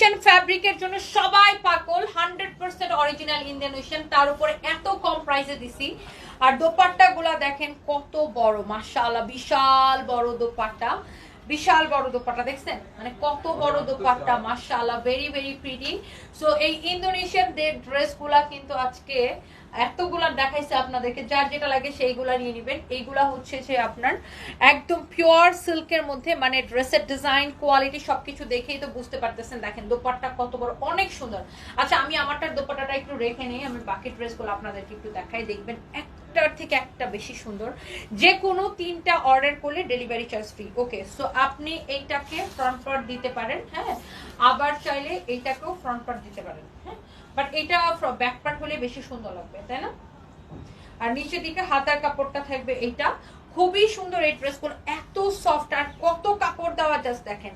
Indonesian ফ্যাব্রিকের জন্য সবাই পাগল হান্ড্রেড পার্সেন্ট অরিজিনাল ইন্দোনেশিয়ান তার উপরে এত কম প্রাইসে দিছি। আর দোপাট্টা গুলা দেখেন কত বড় মাশাআল্লাহ বিশাল বড় দোপাট্টা। বিশাল বড় দোপাট্টা দেখছেন? মানে কত বড় দোপাট্টা মাশাআল্লাহ ভেরি ভেরি প্রিটি সো এই ইন্দোনেশিয়ান ড্রেসগুলা কিন্তু আজকে এতগুলা দেখাইছে আপনাদেরকে, যার যেটা লাগে সেইগুলা নিয়ে নেবেন। এইগুলা হচ্ছে যে আপনার একদম পিওর সিল্কের মধ্যে মানে ড্রেসের ডিজাইন কোয়ালিটি সবকিছু দেখেই তো বুঝতে পারতেছেন। দেখেন, দোপাট্টা কত বড়, অনেক সুন্দর। আচ্ছা আমি আমারটার দোপাট্টাটা একটু রেখে নিই, আমি বাকি ড্রেসগুলো আপনাদেরকে একটু দেখাই, দেখবেন একটার থেকে একটা বেশি সুন্দর। যে কোনো তিনটা অর্ডার করলে delivery charge free okay so আপনি এইটাকে ফ্রন্ট পার্ট দিতে পারেন হ্যাঁ? আবার চাইলে এইটাকেও ফ্রন্ট পার্ট দিতে পারেন হ্যাঁ? বাট এটা ব্যাক পার্ট হলে বেশি সুন্দর লাগবে, তাই না? আর নিচের দিকে হাতার কাপড়টা থাকবে এইটা খুবই সুন্দর এই ড্রেসগুলো এত সফট আর কত কাপড় দেওয়া জাস্ট দেখেন।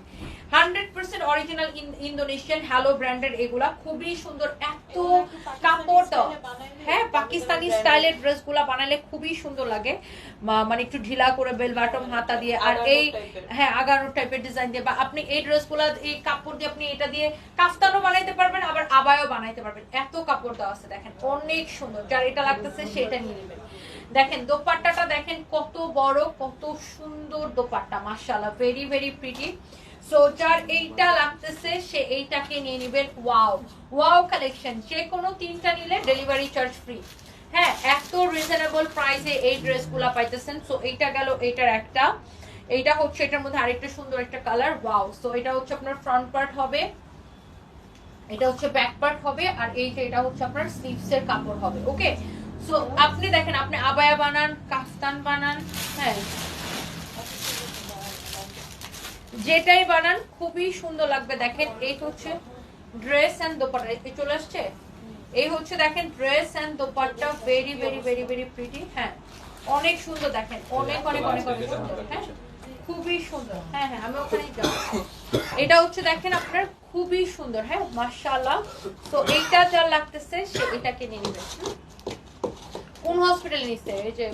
Hundred percent original Indonesian hello ব্র্যান্ডের এগুলা। খুবই সুন্দর। এত কাপড় হ্যাঁ পাকিস্তানি স্টাইলের ড্রেসগুলা বানালে খুবই সুন্দর লাগে। মানে একটু ঢিলা করে বেল বাটম হাতা দিয়ে আর এই হ্যাঁ আগানো টাইপের ডিজাইন দিয়ে। বা আপনি এই ড্রেসগুলা এই কাপড় দিয়ে আপনি এটা দিয়ে কাফতানও বানাইতে পারবেন আবার আবায়ও বানাইতে পারবেন। এত কাপড় দেওয়া আছে দেখেন। অনেক সুন্দর। যার এটা লাগতেছে সেটা নিয়ে নেবেন। দেখেন দোপাট্টাটা দেখেন কত বড় কত সুন্দর দোপাট্টা মাশাআল্লাহ। ভেরি ভেরি প্রিটি সো যার এইটা লাগতেছে, সে এইটাকে নিয়ে নেবেন ওয়াও। ওয়াও কালেকশন যে কোনো তিনটা নিলে ডেলিভারি চার্জ ফ্রি হ্যাঁ এত রিজনেবল প্রাইসে এই ড্রেসগুলা পাইতেছেন সো এইটা গেল, এইটার একটা। এইটা হচ্ছে, এটার মধ্যে আরেকটা সুন্দর একটা কালার ওয়াও। সো এটা হচ্ছে আপনার ফ্রন্ট পার্ট হবে, এটা হচ্ছে ব্যাক পার্ট হবে, আর এই যে এটা হচ্ছে আপনার স্লিভস এর কাপড় হবে ওকে সো আপনি দেখেন, আপনি আবায়া বানান, কাফতান বানান হ্যাঁ যেটাই বানান খুবই সুন্দর লাগবে। দেখেন এই হচ্ছে ড্রেস এন্ড দোপাট্টা। এই চলে আসছে? এই হচ্ছে দেখেন dress and dupatta. Very very very very pretty হ্যাঁ অনেক সুন্দর দেখেন অনেক অনেক অনেক অনেক সুন্দর। হ্যাঁ খুবই সুন্দর। হ্যাঁ হ্যাঁ আমি ওখানেই যাব। এটা হচ্ছে দেখেন আপনার খুবই সুন্দর। হ্যাঁ মাশাআল্লাহ। তো এইটা যা লাগতেছে সে এটাকে নিয়ে নেবেন। কোন হসপিটালে নিচ্ছে এই যে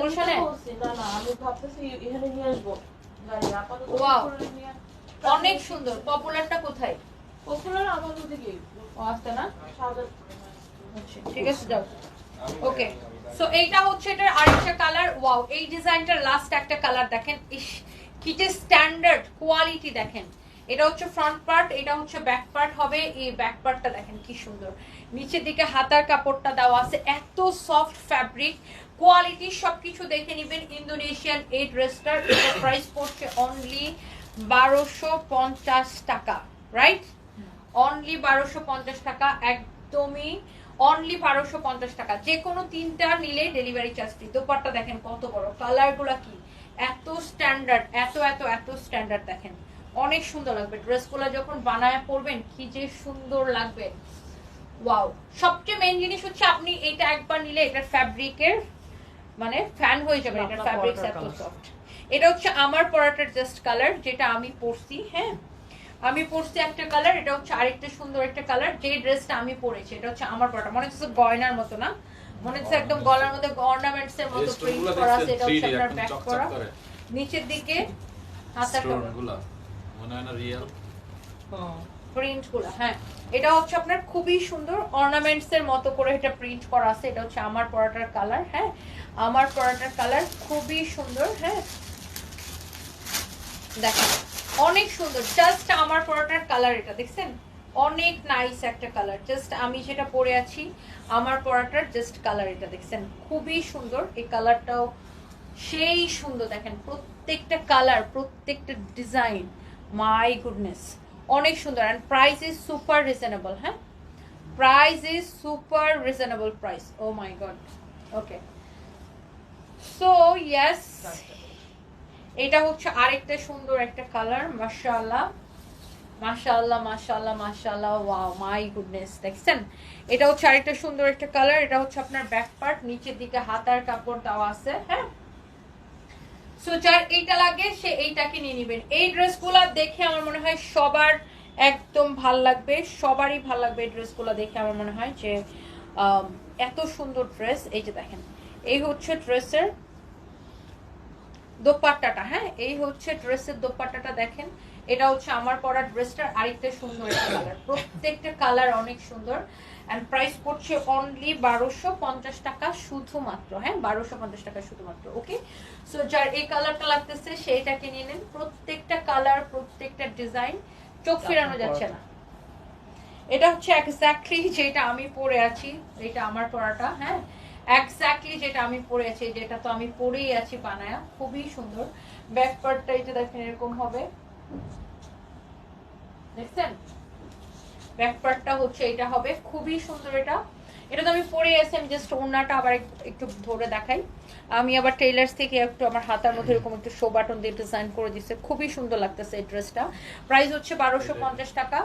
গুলশানে? না না আমি ভাবতেছি এখানে নিয়ে আসব। অনেক সুন্দর। পপুলারটা কোথায়? পপুলার আমার ওদিকে ও আসতে না? আচ্ছা, ঠিক আছে যাও। ওকে সো এইটা হচ্ছে এটার আরেকটা কালার ওয়াও এই ডিজাইনটার লাস্ট একটা কালার দেখেন। ইস কি যে স্ট্যান্ডার্ড কোয়ালিটি দেখেন। এটা হচ্ছে ফ্রন্ট পার্ট এটা হচ্ছে ব্যাক পার্ট হবে। এই ব্যাক পার্টটা দেখেন কি সুন্দর। নিচের দিকে হাতার কাপড়টা দেওয়া আছে। এত সফট ফ্যাব্রিক কোয়ালিটি সবকিছু দেখে নেবেন ইন্দোনেশিয়ান এই ড্রেসটার প্রাইস পড়ছে অনলি বারোশো পঞ্চাশ টাকা রাইট অনলি বারোশো পঞ্চাশ টাকা, একদমই অনলি বারোশো পঞ্চাশ টাকা। যে কোনো তিনটা নিলে ডেলিভারি চার্জ ফ্রি দোপাট্টা দেখেন কত বড় কালারগুলা কি? এত স্ট্যান্ডার্ড এত এত এত স্ট্যান্ডার্ড দেখেন। অনেক সুন্দর লাগবে। ড্রেসগুলো যখন বানায় পরবেন, কি যে সুন্দর লাগবে। ওয়াও সবচেয়ে মেন জিনিস হচ্ছে আপনি এটা একবার নিলে এটার ফ্যাব্রিকের মানে ফ্যান হয়ে যাবে এটার আপনার ফ্যাব্রিক পরাটার এত সফট এটা হচ্ছে আমার পরাটার জাস্ট কালার যেটা আমি পরছি হ্যাঁ? আমি পরছি একটা কালার এটা হচ্ছে আরেকটা সুন্দর একটা কালার যে ড্রেসটা আমি পরেছি এটা হচ্ছে আমার পরাটা। মনে হচ্ছে গয়নার মতো না? মনে হচ্ছে একদম গলার মধ্যে অর্নামেন্টস এর মতো প্রিন্ট করা আছে এটা হচ্ছে আপনার ব্যাক করা। নিচের দিকে হাতার কাপড় মনে হয় না রিয়েল প্রিন্ট হ্যাঁ। এটা হচ্ছে আপনার খুবই সুন্দর অর্নামেন্টস এর মতো করে এটা প্রিন্ট করা আছে। এটা হচ্ছে আমার পরাটার কালার হ্যাঁ। আমার পরাটার কালার খুবই সুন্দর হ্যাঁ। দেখেন, অনেক সুন্দর। জাস্ট আমার পরাটার কালার এটা, দেখছেন? অনেক নাইস একটা কালার জাস্ট আমি যেটা পরে আছি, আমার পরাটার জাস্ট কালার এটা, দেখছেন? খুবই সুন্দর। এই কালারটাও সেই সুন্দর, দেখেন, প্রত্যেকটা কালার প্রত্যেকটা ডিজাইন মাই গুডনেস অনেক সুন্দর। And price is super reasonable হ্যাঁ? Price is super reasonable price oh my god okay so yes এটা হচ্ছে আরেকটা সুন্দর একটা কালার মাশাআল্লাহ। মাশাআল্লাহ মাশাআল্লাহ মাশাআল্লাহ। ওয়াও মাই গুডনেস দেখছেন? এটা হচ্ছে আরেকটা সুন্দর একটা কালার এটা হচ্ছে আপনার ব্যাক পার্ট নিচের দিকে হাতার কাপড় দেওয়া আছে হ্যাঁ? সো এইটা লাগে, সে এইটাকে নিয়ে নেবেন। এই ড্রেসগুলো দেখে আমার মনে হয় সবার একদম ভালো লাগবে, সবারই ভালো লাগবে এই ড্রেসগুলো দেখে আমার মনে হয় যে এত সুন্দর ড্রেস। এই যে দেখেন, এই হচ্ছে ড্রেসের দোপাট্টাটা হ্যাঁ? এই হচ্ছে ড্রেসের দোপাট্টাটা দেখেন। এটা হচ্ছে আমার পরা ড্রেসটার আরেকটা সুন্দর একটা কালার। প্রত্যেকটা কালার অনেক সুন্দর। অ্যান্ড প্রাইস পড়ছে অনলি বারোশো পঞ্চাশ টাকা শুধুমাত্র হ্যাঁ? বারোশো পঞ্চাশ টাকা শুধুমাত্র ওকে সো যার এই কালারটা লাগতেছে সেইটাকে নিয়ে নেন। প্রত্যেকটা কালার প্রত্যেকটা ডিজাইন চোখ ফেরানো যাচ্ছে না। এটা হচ্ছে এক্স্যাক্টলি যেটা আমি পরে আছি এটা আমার পরাটা হ্যাঁ? এক্স্যাক্টলি যেটা আমি পরে আছি যেটা তো আমি পরেই আছি বানায়া। খুবই সুন্দর। ব্যাক পার্টটা এই দেখেন এরকম হবে। দেখছেন? ব্যাক পার্টটা হচ্ছে এটা হবে খুবই সুন্দর এটা। এটা তো আমি পরে আছি আমি জাস্ট ওড়নাটা আবার একটু ধরে দেখাই। আমি আবার টেইলার্স থেকে একটু আমার হাতার মধ্যে এরকম একটু শো বাটন দিয়ে ডিজাইন করে দিচ্ছে খুবই সুন্দর লাগতেছে এই ড্রেসটা প্রাইস হচ্ছে বারোশো পঞ্চাশ টাকা।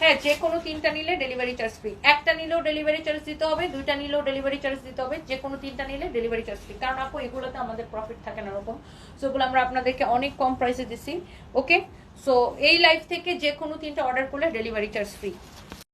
হ্যাঁ যে কোনো তিনটা নিলে ডেলিভারি চার্জ ফ্রি একটা নিলেও ডেলিভারি চার্জ দিতে হবে, দুইটা নিলেও ডেলিভারি চার্জ দিতে হবে। যে কোনো তিনটা নিলে ডেলিভারি চার্জ ফ্রি কারণ আপু, এগুলোতে আমাদের প্রফিট থাকে না ওরকম সো এগুলো আমরা আপনাদেরকে অনেক কম প্রাইসে দিছি। ওকে সো এই লাইফ থেকে যে কোনো তিনটা অর্ডার করলে ডেলিভারি চার্জ ফ্রি